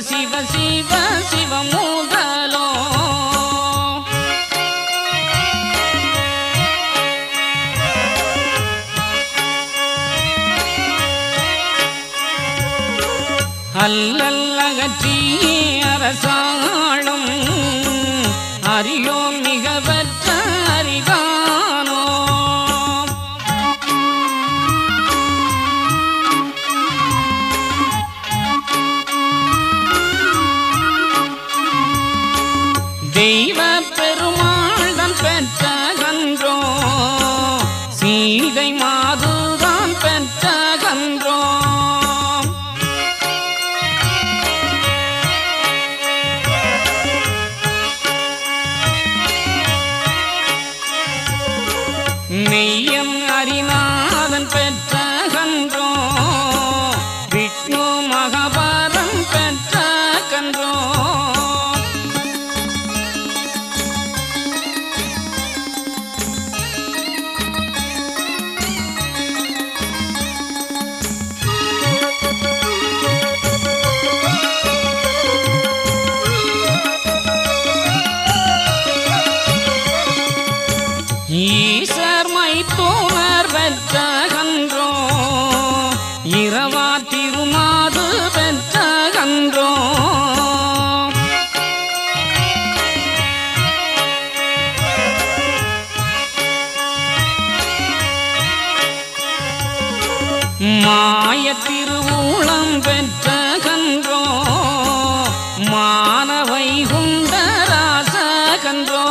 சிவ சிவ சிவமூகலோ அல்லல்லகற்றி அரசாளும் அரியோம் தெய்வ பெருமாள் தன் பெற்ற கன்றோ. சீதை மாதுதான் பெற்ற கன்றோ. நெய்யம் அறிநாதன் பெற்ற மாய திருவூளம் பெற்ற கன்றோ மானவை குண்டராச கன்றோ.